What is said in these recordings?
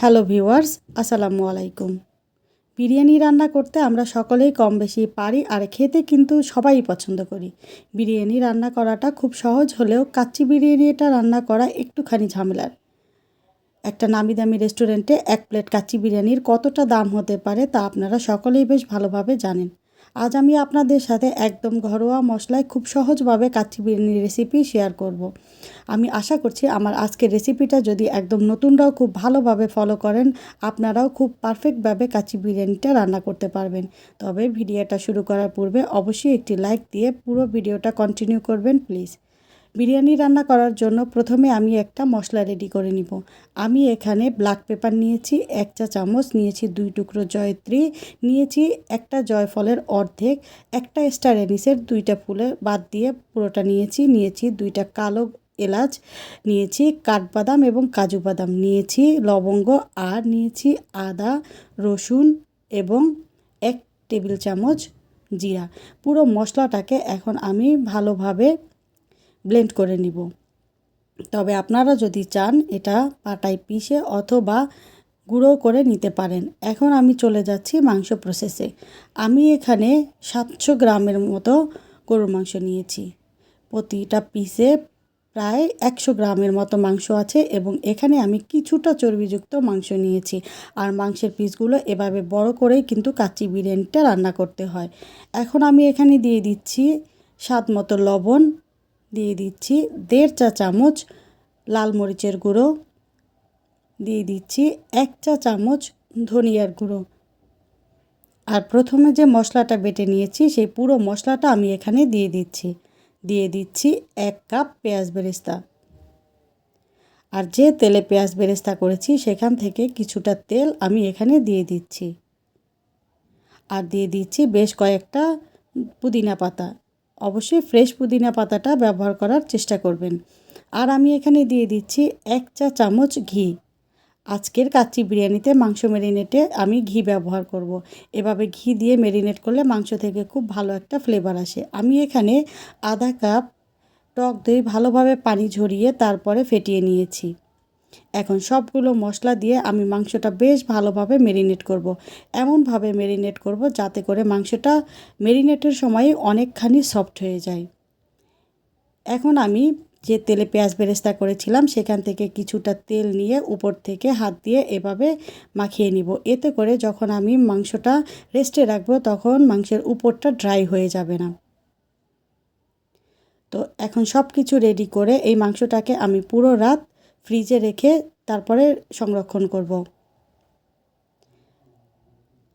Hello viewers, আসসালামু আলাইকুম। বিরিয়ানি রান্না করতে আমরা সকলেই কম বেশি পারি আর খেতে কিন্তু সবাই পছন্দ করি। বিরিয়ানি রান্না করাটা খুব সহজ হলেও কাচ্চি বিরিয়ানিটা রান্না করা একটুখানি ঝামেলার। একটা নামি দামি রেস্টুরেন্টে এক প্লেট কাচ্চি বিরিয়ানির কতটা দাম হতে পারে তা আপনারা সকলেই বেশ ভালোভাবে জানেন। আজ আমি আপনাদের সাথে একদম ঘরোয়া মশলায় খুব সহজভাবে কাচ্চি বিরিয়ানির রেসিপি শেয়ার করব। আমি আশা করছি আমার আজকের রেসিপিটা যদি একদম নতুনরাও খুব ভালোভাবে ফলো করেন, আপনারাও খুব পারফেক্টভাবে কাচ্চি বিরিয়ানিটা রান্না করতে পারবেন তবে ভিডিওটা শুরু করার পূর্বে অবশ্যই একটি লাইক দিয়ে পুরো ভিডিওটা কন্টিনিউ করবেন প্লিজ বিরিয়ানি রান্না করার জন্য প্রথমে আমি একটা মশলা রেডি করে নিব। আমি এখানে ব্ল্যাক পেপার নিয়েছি, এক চা চামচ নিয়েছি দুই টুকরো জয়ত্রী, নিয়েছি একটা জয়ফলের অর্ধেক, একটা স্টার এনিসের দুইটা ফুলে বাদ দিয়ে পুরোটা নিয়েছি নিয়েছি দুইটা কালো এলাচ, নিয়েছি কাঠবাদাম এবং কাজু বাদাম, নিয়েছি লবঙ্গ আর নিয়েছি আদা, রসুন এবং এক টেবিল চামচ জিরা। পুরো মশলাটাকে এখন আমি ভালোভাবে ব্লেন্ড করে নিব। তবে আপনারা যদি চান, এটা পাটায় পিষে অথবা গুঁড়ো করে নিতে পারেন। এখন আমি চলে যাচ্ছি মাংস প্রসেসে আমি এখানে সাতশো গ্রামের মতো গরুর মাংস নিয়েছি। প্রতিটা পিসে প্রায় একশো গ্রামের মতো মাংস আছে এবং এখানে আমি কিছুটা চর্বিযুক্ত মাংস নিয়েছি। আর মাংসের পিসগুলো এভাবে বড় করেই কিন্তু কাচ্চি বিরিয়ানিটা রান্না করতে হয়। এখন আমি এখানে দিয়ে দিচ্ছি স্বাদ মতো লবণ দিয়ে দিচ্ছি দেড় চা চামচ লাল মরিচের গুঁড়ো। দিয়ে দিচ্ছি এক চা চামচ ধনিয়ার গুঁড়ো। আর প্রথমে যে মশলাটা বেটে নিয়েছি, সেই পুরো মশলাটা আমি এখানে দিয়ে দিচ্ছি। দিয়ে দিচ্ছি এক কাপ পেঁয়াজ বেরেস্তা। আর যে তেলে পেঁয়াজ বেরেস্তা করেছি, সেখান থেকে কিছুটা তেল আমি এখানে দিয়ে দিচ্ছি। আর দিয়ে দিচ্ছি বেশ কয়েকটা পুদিনা পাতা। অবশ্যই ফ্রেশ পুদিনা পাতাটা ব্যবহার করার চেষ্টা করবেন। আর আমি এখানে দিয়ে দিচ্ছি এক চা চামচ ঘি। আজকের কাচ্চি বিরিয়ানিতে মাংস মেরিনেটে আমি ঘি ব্যবহার করব। এভাবে ঘি দিয়ে মেরিনেট করলে মাংস থেকে খুব ভালো একটা ফ্লেভার আসে। আমি এখানে আধা কাপ টক দই ভালোভাবে পানি ঝরিয়ে তারপরে ফেটিয়ে নিয়েছি। এখন সবগুলো মশলা দিয়ে আমি মাংসটা বেশ ভালোভাবে মেরিনেট করব। এমনভাবে মেরিনেট করব যাতে করে মাংসটা মেরিনেটের সময় অনেকখানি সফট হয়ে যায়। এখন আমি যে তেলে পেঁয়াজ বেরেস্তা করেছিলাম, সেখান থেকে কিছুটা তেল নিয়ে উপর থেকে হাত দিয়ে এভাবে মাখিয়ে নিব। এতে করে যখন আমি মাংসটা রেস্টে রাখব, তখন মাংসের উপরটা ড্রাই হয়ে যাবে না। তো এখন সব কিছু রেডি করে এই মাংসটাকে আমি পুরো রাত ফ্রিজে রেখে তারপরে সংরক্ষণ করব।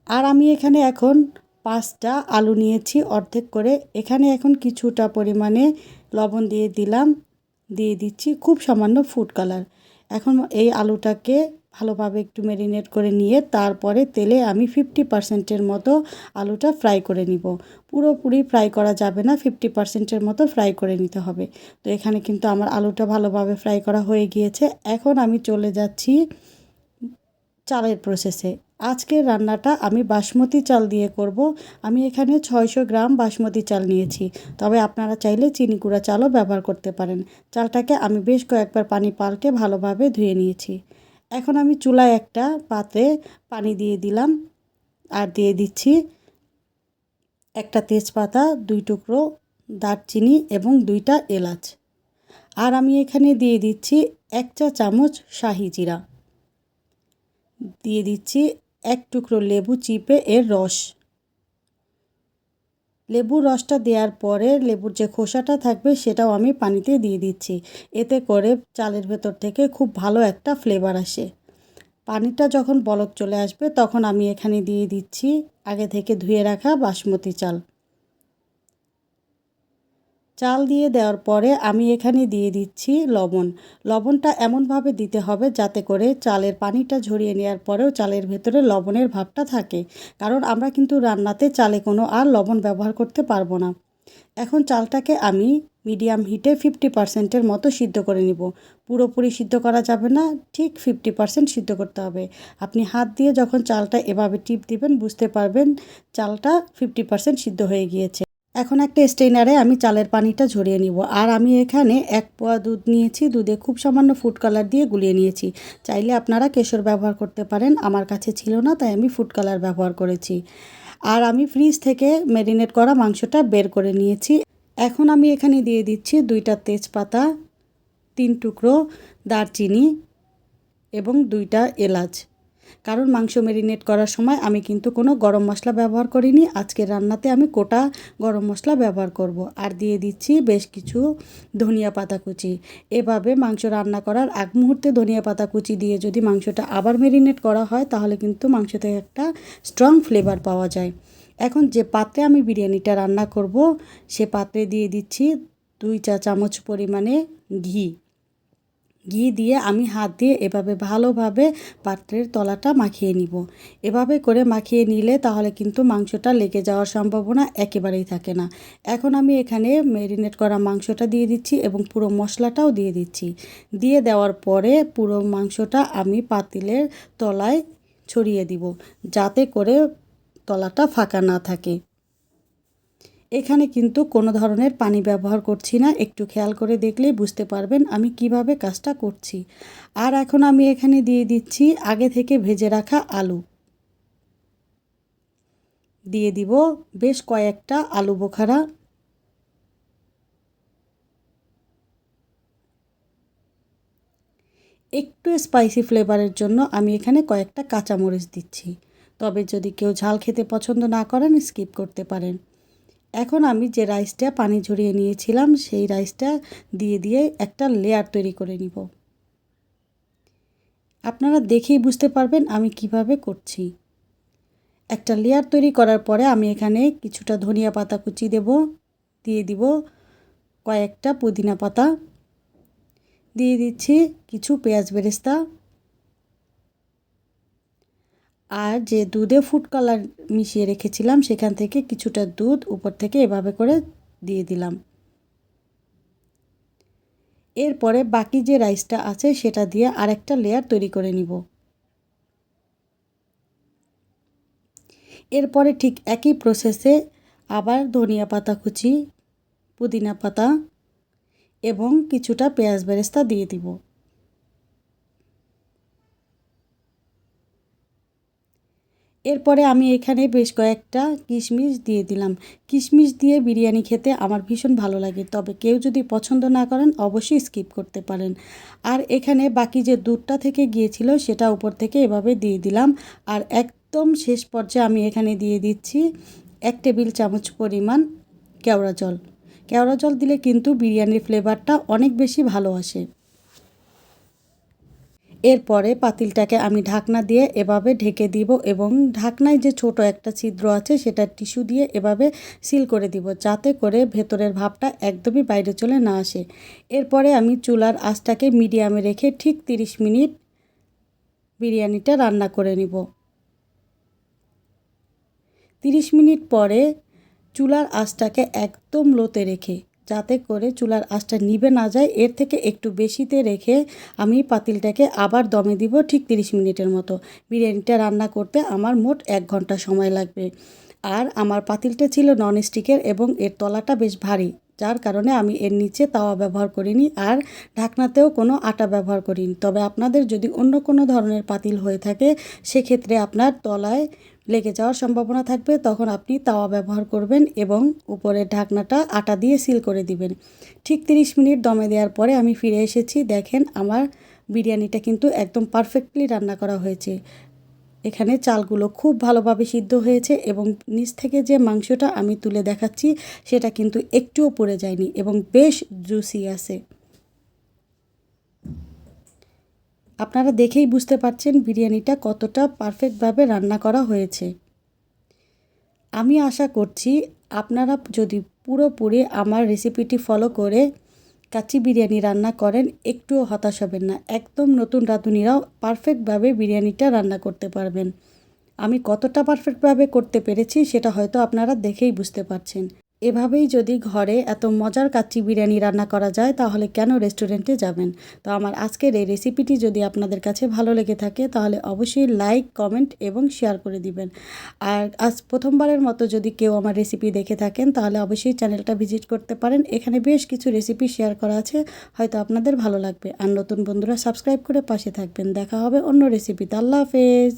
আর আমি এখানে এখন পাঁচটা আলু নিয়েছি অর্ধেক করে। এখানে এখন কিছুটা পরিমাণে লবণ দিয়ে দিলাম, দিয়ে দিচ্ছি খুব সামান্য ফুড কালার এখন এই আলুটাকে ভালোভাবে একটু ম্যারিনেট করে নিয়ে তারপরে তেলে আমি ফিফটি পার্সেন্টের মতো আলুটা ফ্রাই করে নিব। পুরোপুরি ফ্রাই করা যাবে না ফিফটি পার্সেন্টের মতো ফ্রাই করে নিতে হবে। তো এখানে কিন্তু আমার আলুটা ভালোভাবে ফ্রাই করা হয়ে গিয়েছে। এখন আমি চলে যাচ্ছি চালের প্রসেসে আজকের রান্নাটা আমি বাসমতি চাল দিয়ে করব। আমি এখানে ছয়শো গ্রাম বাসমতি চাল নিয়েছি। তবে আপনারা চাইলে চিনি গুঁড়া চালও ব্যবহার করতে পারেন। চালটাকে আমি বেশ কয়েকবার পানি পাল্টে ভালোভাবে ধুয়ে নিয়েছি। এখন আমি চুলায় একটা পাতে পানি দিয়ে দিলাম আর দিয়ে দিচ্ছি একটা তেজপাতা, দুই টুকরো দারচিনি এবং দুইটা এলাচ। আর আমি এখানে দিয়ে দিচ্ছি এক চা চামচ শাহি জিরা। দিয়ে দিচ্ছি এক টুকরো লেবু চিপে এর রস। লেবুর রসটা দেওয়ার পরে লেবুর যে খোসাটা থাকবে সেটাও আমি পানিতে দিয়ে দিচ্ছি। এতে করে চালের ভেতর থেকে খুব ভালো একটা ফ্লেভার আসে। পানিটা যখন বলক চলে আসবে তখন আমি এখানে দিয়ে দিচ্ছি আগে থেকে ধুয়ে রাখা বাসমতি চাল। চাল দিয়ে দেওয়ার পরে আমি এখানে দিয়ে দিচ্ছি লবণ। লবণটা এমনভাবে দিতে হবে যাতে করে চালের পানিটা ঝরিয়ে নেওয়ার পরেও চালের ভেতরে লবণের ভাবটা থাকে। কারণ আমরা কিন্তু রান্নাতে চালে কোনো আর লবণ ব্যবহার করতে পারব না। এখন চালটাকে আমি মিডিয়াম হিটে ফিফটি পার্সেন্টের মতো সিদ্ধ করে নিব। পুরোপুরি সিদ্ধ করা যাবে না, ঠিক ফিফটি পার্সেন্ট সিদ্ধ করতে হবে। আপনি হাত দিয়ে যখন চালটা এভাবে টিপ দিবেন, বুঝতে পারবেন চালটা ফিফটি পার্সেন্ট সিদ্ধ হয়ে গিয়েছে। এখন একটা স্টেইনারে আমি চালের পানিটা ঝরিয়ে নিব। আর আমি এখানে এক পোয়া দুধ নিয়েছি। দুধে খুব সামান্য ফুড কালার দিয়ে গুলিয়ে নিয়েছি। চাইলে আপনারা কেশর ব্যবহার করতে পারেন। আমার কাছে ছিল না, তাই আমি ফুড কালার ব্যবহার করেছি। আর আমি ফ্রিজ থেকে ম্যারিনেট করা মাংসটা বের করে নিয়েছি। এখন আমি এখানে দিয়ে দিচ্ছি দুইটা তেজপাতা, তিন টুকরো দারচিনি এবং দুইটা এলাচ। কারণ মাংস ম্যারিনেট করার সময় আমি কিন্তু কোনো গরম মশলা ব্যবহার করিনি। আজকের রান্নাতে আমি কোটা গরম মশলা ব্যবহার করব। আর দিয়ে দিচ্ছি বেশ কিছু ধনিয়া পাতা কুচি। এভাবে মাংস রান্না করার আগ মুহূর্তে ধনিয়া পাতা কুচি দিয়ে যদি মাংসটা আবার ম্যারিনেট করা হয়, তাহলে কিন্তু মাংসতে একটা স্ট্রং ফ্লেভার পাওয়া যায়। এখন যে পাত্রে আমি বিরিয়ানিটা রান্না করব, সে পাত্রে দিয়ে দিচ্ছি দুই চা চামচ পরিমাণে ঘি। ঘি দিয়ে আমি হাত দিয়ে এভাবে ভালোভাবে পাত্রের তলাটা মাখিয়ে নিব। এভাবে করে মাখিয়ে নিলে তাহলে কিন্তু মাংসটা লেগে যাওয়ার সম্ভাবনা একেবারেই থাকে না। এখন আমি এখানে ম্যারিনেট করা মাংসটা দিয়ে দিচ্ছি এবং পুরো মশলাটাও দিয়ে দিচ্ছি। দিয়ে দেওয়ার পরে পুরো মাংসটা আমি পাতিলের তলায় ছড়িয়ে দিব, যাতে করে তলাটা ফাঁকা না থাকে। এখানে কিন্তু কোনো ধরনের পানি ব্যবহার করছি না। একটু খেয়াল করে দেখলেই বুঝতে পারবেন আমি কীভাবে কাজটা করছি। আর এখন আমি এখানে দিয়ে দিচ্ছি আগে থেকে ভেজে রাখা আলু। দিয়ে দিব বেশ কয়েকটা আলু বোখারা। একটু স্পাইসি ফ্লেভারের জন্য আমি এখানে কয়েকটা কাঁচামরিচ দিচ্ছি। তবে যদি কেউ ঝাল খেতে পছন্দ না করেন স্কিপ করতে পারেন। এখন আমি যে রাইসটা পানি ঝরিয়ে নিয়েছিলাম, সেই রাইসটা দিয়ে দিয়ে একটা লেয়ার তৈরি করে নিব। আপনারা দেখেই বুঝতে পারবেন আমি কীভাবে করছি। একটা লেয়ার তৈরি করার পরে আমি এখানে কিছুটা ধনিয়া পাতা কুচি দেব, দিয়ে দিব কয়েকটা পুদিনা পাতা, দিয়ে দিচ্ছি কিছু পেঁয়াজ বেরেস্তা আর যে দুধে ফুড কালার মিশিয়ে রেখেছিলাম, সেখান থেকে কিছুটা দুধ উপর থেকে এভাবে করে দিয়ে দিলাম। এরপরে বাকি যে রাইসটা আছে, সেটা দিয়ে আরেকটা লেয়ার তৈরি করে নিব। এরপরে ঠিক একই প্রসেসে আবার ধনিয়া পাতা কুচি, পুদিনা পাতা এবং কিছুটা পেঁয়াজ বেরেস্তা দিয়ে দিব। এরপরে আমি এখানে বেশ কয়েকটা কিশমিশ দিয়ে দিলাম। কিশমিশ দিয়ে বিরিয়ানি খেতে আমার ভীষণ ভালো লাগে, তবে কেউ যদি পছন্দ না করেন অবশ্যই স্কিপ করতে পারেন। আর এখানে বাকি যে দুধটা থেকে গিয়েছিল সেটা উপর থেকে এভাবে দিয়ে দিলাম। আর একদম শেষ পর্যায়ে আমি এখানে দিয়ে দিচ্ছি এক টেবিল চামচ পরিমাণ কেওড়া জল। কেওড়া জল দিলে কিন্তু বিরিয়ানির ফ্লেভারটা অনেক বেশি ভালো আসে। এরপরে পাতিলটাকে আমি ঢাকনা দিয়ে এভাবে ঢেকে দিব এবং ঢাকনায় যে ছোট একটা ছিদ্র আছে সেটা টিস্যু দিয়ে এভাবে সিল করে দিব যাতে করে ভেতরের ভাবটা একদমই বাইরে চলে না আসে। এরপরে আমি চুলার আঁচটাকে মিডিয়ামে রেখে ঠিক 30 মিনিট বিরিয়ানিটা রান্না করে নিব। 30 মিনিট পরে চুলার আঁচটাকে একদম লোতে রেখে যাতে করে চুলার আঁচটা নিবে না যায়, এর থেকে একটু বেশিতে রেখে আমি পাতিলটাকে আবার দমে দিব ঠিক তিরিশ মিনিটের মতো। বিরিয়ানিটা রান্না করতে আমার মোট এক ঘণ্টা সময় লাগবে। আর আমার পাতিলটা ছিল ননস্টিকের এবং এর তলাটা বেশ ভারী। যার কারণে আমি এর নিচে তাওয়া ব্যবহার করিনি আর ঢাকনাতেও কোনো আটা ব্যবহার করিনি। তবে আপনাদের যদি অন্য কোনো ধরনের পাতিল হয়ে থাকে, সেক্ষেত্রে আপনার তলায় লেগে যাওয়ার সম্ভাবনা থাকবে। তখন আপনি তাওয়া ব্যবহার করবেন এবং উপরের ঢাকনাটা আটা দিয়ে সিল করে দিবেন। ঠিক 30 মিনিট দমে দেওয়ার পরে আমি ফিরে এসেছি। দেখেন আমার বিরিয়ানিটা কিন্তু একদম পারফেক্টলি রান্না করা হয়েছে। এখানে চালগুলো খুব ভালোভাবে সিদ্ধ হয়েছে এবং নিচ থেকে যে মাংসটা আমি তুলে দেখাচ্ছি, সেটা কিন্তু একটুও পড়ে যায়নি এবং বেশ জুসি আছে। আপনারা দেখেই বুঝতে পারছেন বিরিয়ানিটা কতটা পারফেক্টভাবে রান্না করা হয়েছে। আমি আশা করছি আপনারা যদি পুরোপুরি আমার রেসিপিটি ফলো করে কাচ্চি বিরিয়ানি রান্না করেন, একটুও হতাশ হবেন না। একদম নতুন রাঁধুনিরাও পারফেক্টভাবে বিরিয়ানিটা রান্না করতে পারবেন। আমি কতটা পারফেক্টভাবে করতে পেরেছি সেটা হয়তো আপনারা দেখেই বুঝতে পারছেন। এভাবেই যদি ঘরে এত মজার কাচ্চি বিরিয়ানি রান্না করা যায়, তাহলে কেন রেস্টুরেন্টে যাবেন? তো আমার আজকের এই রেসিপিটি যদি আপনাদের কাছে ভালো লেগে থাকে, তাহলে অবশ্যই লাইক কমেন্ট এবং শেয়ার করে দিবেন। আর আজ প্রথমবারের মতো যদি কেউ আমার রেসিপি দেখে থাকেন, তাহলে অবশ্যই চ্যানেলটা ভিজিট করতে পারেন। এখানে বেশ কিছু রেসিপি শেয়ার করা আছে, হয়তো আপনাদের ভালো লাগবে। আর নতুন বন্ধুরা সাবস্ক্রাইব করে পাশে থাকবেন। দেখা হবে অন্য রেসিপিতে আল্লাহ হাফেজ!